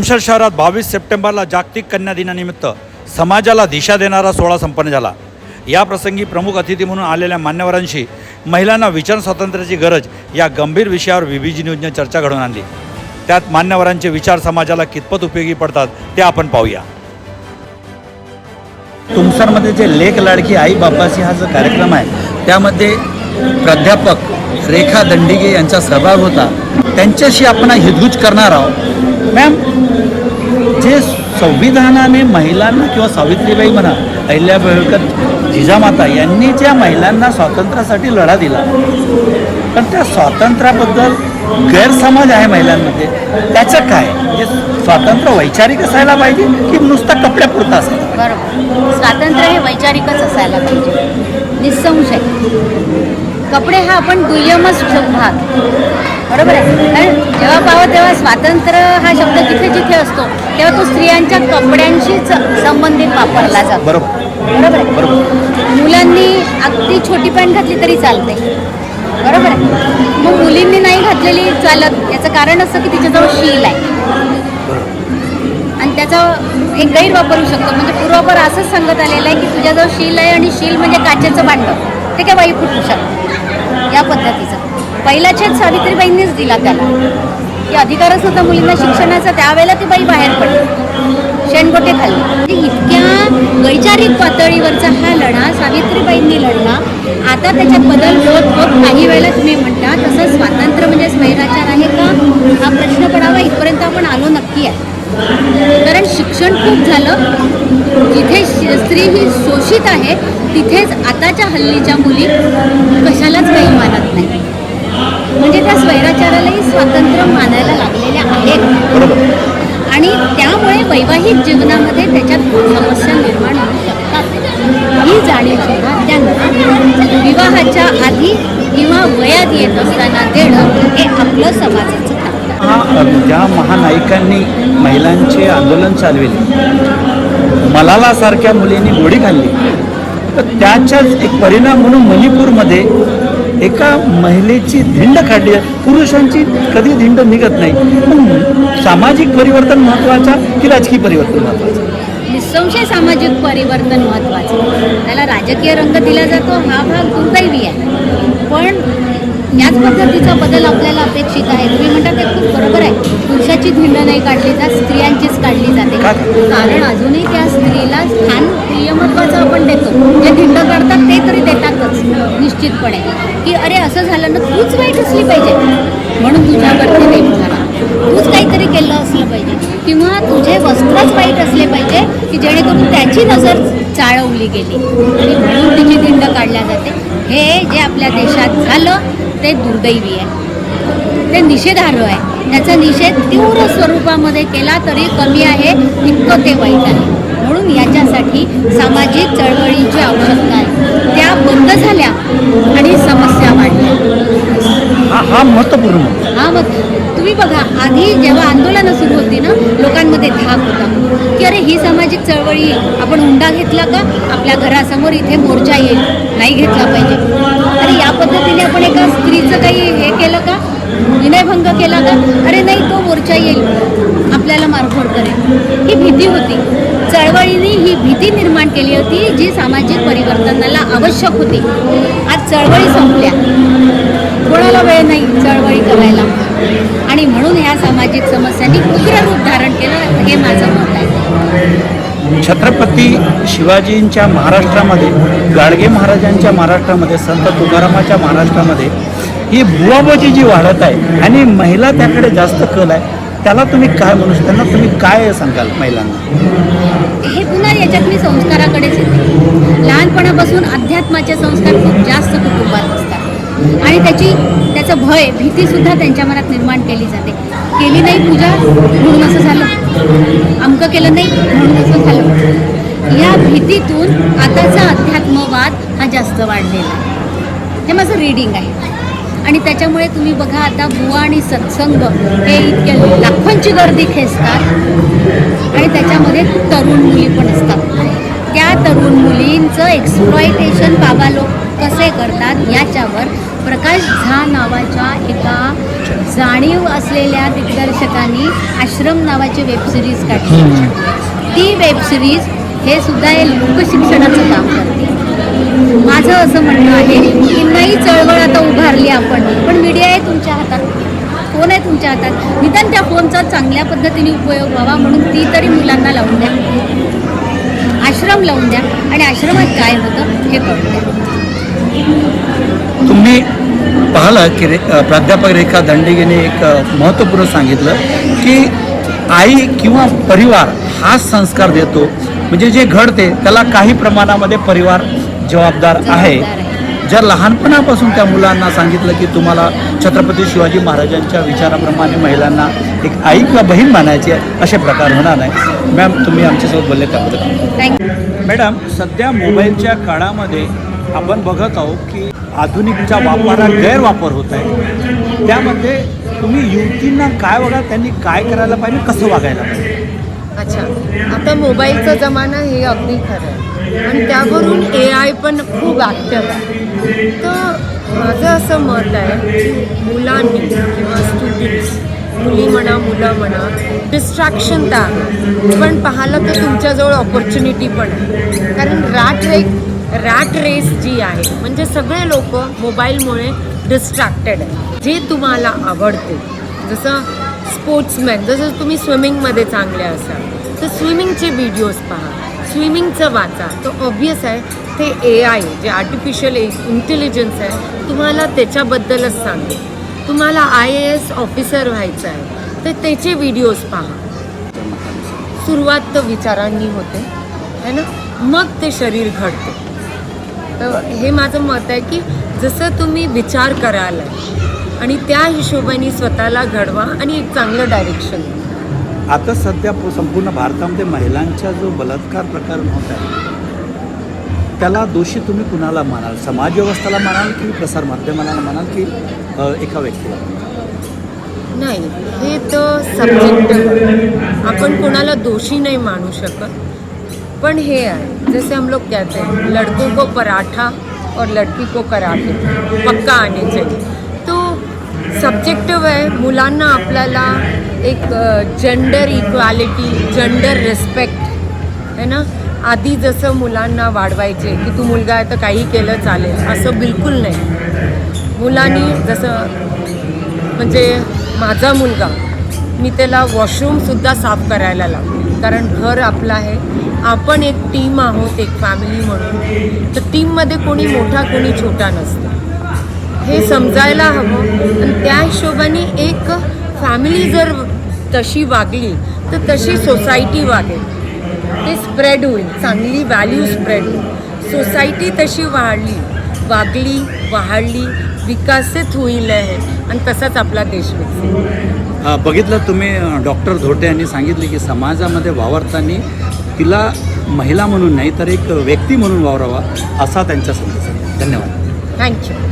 तुमशा शहरात बावीस सप्टेंबरला जागतिक कन्या दिनानिमित्त समाजाला दिशा देणारा सोहळा संपन्न झाला. या प्रसंगी प्रमुख अतिथी म्हणून आलेल्या मान्यवरांशी महिलांना विचार स्वातंत्र्याची गरज या गंभीर विषयावर बीबीजी न्यूजने चर्चा घडवून आणली. त्यात मान्यवरांचे विचार समाजाला कितपत उपयोगी पडतात ते आपण पाहूया. तुमसरमध्ये जे लेख लाडकी आई बापासी हा जो कार्यक्रम आहे त्यामध्ये प्राध्यापक रेखा दंडिगे यांचा सहभाग होता. त्यांच्याशी आपण हितगुज करणार आहोत. मॅम जे संविधानाने महिलांना किंवा सावित्रीबाई म्हणा अहिल्या बेळकर जिजामाता यांनी ज्या महिलांना स्वातंत्र्यासाठी लढा दिला पण त्या स्वातंत्र्याबद्दल गैरसमज आहे महिलांमध्ये. त्याचं काय? म्हणजे स्वातंत्र्य वैचारिक असायला पाहिजे की नुसतं कपड्यापुरतं असायला बरोबर. स्वातंत्र्य हे वैचारिकच असायला पाहिजे. निसंशय. कपडे हा आपण दुय्यमच भाग बरोबर आहे. कारण जेव्हा पाहावं तेव्हा स्वातंत्र्य हा शब्द जिथे जिथे असतो तेव्हा तो स्त्रियांच्या कपड्यांशीच संबंधित वापरला जातो. बरोबर. बरोबर आहे. मुलांनी अगदी छोटी पॅन्ट घातली तरी चालते. बरोबर आहे. मग मुलींनी नाही घातलेली चालत याचं कारण असं की तिच्याजवळ शील आहे. आणि त्याचा एक गैरवापर होऊ शकतो. म्हणजे पूर्वापर असंच सांगत आलेलं आहे की तुझ्याजवळ शील आहे आणि शील म्हणजे काचेचं भांडं. ते काय बाई फुटू शकतं. या पद्धतीचं. पहिला छेद सावित्रीबाईंनीच दिला त्याला. की अधिकारच होता मुलींना शिक्षणाचा त्यावेळेला ती बाई बाहेर पडली. शेणगोटे खाल्ले म्हणजे इतक्या वैचारिक पातळीवरचा हा लढा सावित्रीबाईंनी लढला. आता त्याच्यात बदल होत होत काही वेळेला तुम्ही म्हणता तसं स्वातंत्र्य म्हणजे स्वैराचार आहे का? हा प्रश्न पडावा इथपर्यंत आपण आलो नक्की आहे. कारण शिक्षण खूप झालं. जिथे श- स्त्री ही शोषित आहे तिथेच आताच्या हल्लीच्या मुली कशालाच काही मानत नाही. म्हणजे त्या स्वैराचारालाही स्वातंत्र्य मानायला लागलेल्या आहेत. आणि त्यामुळे वैवाहिक जीवनामध्ये त्याच्यात समस्या निर्माण होऊ शकतात. ही जाणीव सुद्धा त्यांना विवाहाच्या आधी किंवा वयात येत असताना देणं हे आपलं समाजाचं हा ज्या महानायकांनी महिलांचे आंदोलन चालविले. मलालासारख्या मुलींनी गोळी खाल्ली. तर त्याच्याच एक परिणाम म्हणून मणिपूरमध्ये एका महिलेची धिंड काढली पुरुषांची कधी धिंड निघत नाही. सामाजिक परिवर्तन महत्त्वाचं की राजकीय परिवर्तन महत्त्वाचं निसंशय सामाजिक परिवर्तन महत्त्वाचं त्याला राजकीय रंग दिला जातो हा भाग दुर्दैवी आहे. पण याच पद्धतीचा बदल आपल्याला अपेक्षित आहे. तुम्ही म्हणता ते खूप बरोबर आहे. पुरुषाची धिंड नाही काढली जात स्त्रियांचीच काढली जाते? कारण अजूनही त्या स्त्रीला स्थान प्रिय महत्त्वाचं आपण देतो. जे धिंड काढतात ते तरी देतातच निश्चितपणे. की अरे असं झालं ना तूच वाईट असली पाहिजे. म्हणून तुझ्यावरती प्रेम झाला तूच काहीतरी केलं असलं पाहिजे. किंवा तुझे वस्त्रच वाईट असले पाहिजे की जेणेकरून त्याची नजर चाळवली गेली. आणि म्हणून तिची धिंड काढल्या जाते. हे जे आपल्या देशात झालं ते दुर्दैवी आहे. ते निषेधार्ह आहे. त्याचा निषेध तीव्र स्वरूपामध्ये केला तरी कमी आहे इतकं ते वाईट आहे. म्हणून याच्यासाठी सामाजिक चळवळींची आवश्यकता आहे. त्या बंद झाल्या आणि समस्या वाढल्या. हा हा महत्त्वपूर्ण मुद्दा. हा मग तुम्ही बघा आधी जेव्हा आंदोलनं सुरू होती ना लोकांमध्ये धाक होता. की अरे ही सामाजिक चळवळी आपण हुंडा घेतला का? आपल्या घरासमोर इथे मोर्चा येईल. नाही घेतला पाहिजे. पद्धतीने आपण एका स्त्रीचं काही हे केलं का? विनयभंग केला का? अरे नाही तो मोर्चा येईल आपल्याला मारफोड करेल. ही भीती होती. चळवळीने ही भीती निर्माण केली होती जी सामाजिक परिवर्तनाला आवश्यक होती. आज चळवळी संपल्या. कोणाला वेळ नाही चळवळी करायला. आणि म्हणून ह्या सामाजिक समस्यांनी उग्र रूप धारण केलं हे माझं मत आहे. छत्रपती शिवाजींच्या महाराष्ट्रामध्ये गाडगे महाराजांच्या महाराष्ट्रामध्ये संत तुकारामाच्या महाराष्ट्रामध्ये ही बुवाबाजी जी वाढत आहे आणि महिला त्याकडे जास्त कल आहे त्याला तुम्ही काय म्हणू त्यांना तुम्ही काय सांगाल महिलांना? हे पुन्हा याच्यात मी संस्काराकडेच येते लहानपणापासून अध्यात्माचे संस्कार खूप जास्त कुटुंबात असतात. आणि त्याची त्याचं भय भीतीसुद्धा त्यांच्या मनात निर्माण केली जाते. केली नाही पूजा म्हणून असं झालं. अमकं केलं नाही म्हणून असं झालं. या भीतीतून आताचा अध्यात्मवाद हा जास्त वाढलेला आहे. हे माझं रीडिंग आहे. आणि त्याच्यामुळे तुम्ही बघा आता बुवा आणि सत्संग हे इतक्या लाखोंची गर्दी खेचतात. आणि त्याच्यामध्ये तरुण मुली पण असतात. त्या तरुण मुलींचं एक्सप्लॉयटेशन बाबा लोक कसे करतात याच्यावर प्रकाश झा नावाच्या एका जाणीव असलेल्या दिग्दर्शकांनी आश्रम नावाची वेबसिरीज काढली. ती वेबसिरीज हे सुद्धा हे लोकशिक्षणाचं काम करते. माझं असं म्हणणं आहे की नाही चळवळ आता उभारली आपण पण मीडिया आहे तुमच्या हातात. फोन आहे तुमच्या हातात. निदान त्या फोनचा चांगल्या पद्धतीने उपयोग व्हावा म्हणून ती तरी मुलांना लावून द्या. आश्रम लावून द्या. आणि आश्रमात काय होतं हे कळून द्या. तुम्ही पाहिलं की रे प्राध्यापक रेखा दंडिगेने एक महत्त्वपूर्ण सांगितलं की आई किंवा परिवार हा संस्कार देतो. म्हणजे जे घडते त्याला काही प्रमाणामध्ये परिवार जबाबदार आहे. जर लहानपणापासून त्या मुलांना सांगितलं की तुम्हाला छत्रपती शिवाजी महाराजांच्या विचाराप्रमाणे महिलांना एक आई किंवा बहीण मानायची आहे असे प्रकार होणार नाही. मॅम तुम्ही आमच्यासोबत बोलले त्याबद्दल. मॅडम सध्या मोबाईलच्या काळामध्ये आपण बघत आहोत की आधुनिकच्या वापरा गैरवापर होत आहे. त्यामध्ये तुम्ही युवतींना काय बघा त्यांनी काय करायला पाहिजे कसं वागायला पाहिजे? अच्छा. आता मोबाईलचा जमाना हे अगदी खरं आहे. आणि त्यावरून ए आय पण खूप ॲक्टिव्ह आहे. तर माझं असं मत आहे की मुलांनी किंवा स्टुडंट्स मुली म्हणा मुलं म्हणा डिस्ट्रॅक्शन तर पण पाहिलं तर तुमच्याजवळ ऑपॉर्च्युनिटी पण आहे. कारण रॅट रेक रॅट रेस जी आहे म्हणजे सगळे लोक मोबाईलमुळे डिस्ट्रॅक्टेड आहे जे तुम्हाला आवडते जसं स्पोर्ट्समॅन जसं तुम्ही स्विमिंगमध्ये चांगले असाल तर स्विमिंगचे व्हिडिओज पहा. स्विमिंगचं वाचा. तर ऑब्वियस आहे ते ए आय जे आर्टिफिशियल इंटेलिजन्स आहे. तुम्हाला त्याच्याबद्दलच सांगेल तुम्हाला आय ए एस ऑफिसर व्हायचं आहे तर त्याचे व्हिडिओज पहा. सुरुवात तर विचारांनी होते है ना? मग ते शरीर घडते. तर हे माझं मत आहे की जसं तुम्ही विचार कराल आणि त्या हिशोबाने स्वतःला घडवा आणि एक चांगलं डायरेक्शन आता सध्या संपूर्ण भारतामध्ये महिलांचा जो बलात्कार प्रकरण होत आहे त्याला दोषी तुम्ही कुणाला मानाल समाज व्यवस्थेला मानाल की प्रसार माध्यमाला मानाल की एका व्यक्तीला? नाही हे तर सब्जेक्ट आपण कोणाला दोषी नाही मानू शकत. पण हे आहे जैसे हम लोग कहते हैं लड़कों को पराठा और लड़की को कराटे पक्का आने चाहिए। तो सब्जेक्टिव्ह आहे मुलांना आपल्याला एक जेंडर इक्वॅलिटी जेंडर रिस्पेक्ट है ना? आधी जसं मुलांना वाढवायचे की तू मुलगा आहे तर काही केलं चालेल असं बिलकुल नाही. मुलांनी जसं म्हणजे माझा मुलगा मी त्याला वॉशरूमसुद्धा साफ करायला लागतो कारण घर आपलं आहे आपण एक टीम आहोत एक फॅमिली म्हणून. तर टीममध्ये कोणी मोठा कोणी छोटा नसतो. हे समजायला हवं. आणि त्या हिशोबाने एक फॅमिली जर तशी वागली तर तशी सोसायटी वागेल. ते स्प्रेड होईल. चांगली व्हॅल्यू स्प्रेड होईल. सोसायटी तशी वाढली वागली वाढली विकसित होईल आहे आणि तसाच आपला देश विकसित बघितलं तुम्ही डॉक्टर धोटे यांनी सांगितले की समाजामध्ये वावरताना तिला महिला म्हणून नाही तर एक व्यक्ती म्हणून वावरावा असा त्यांचा संदेश आहे. धन्यवाद. थँक्यू.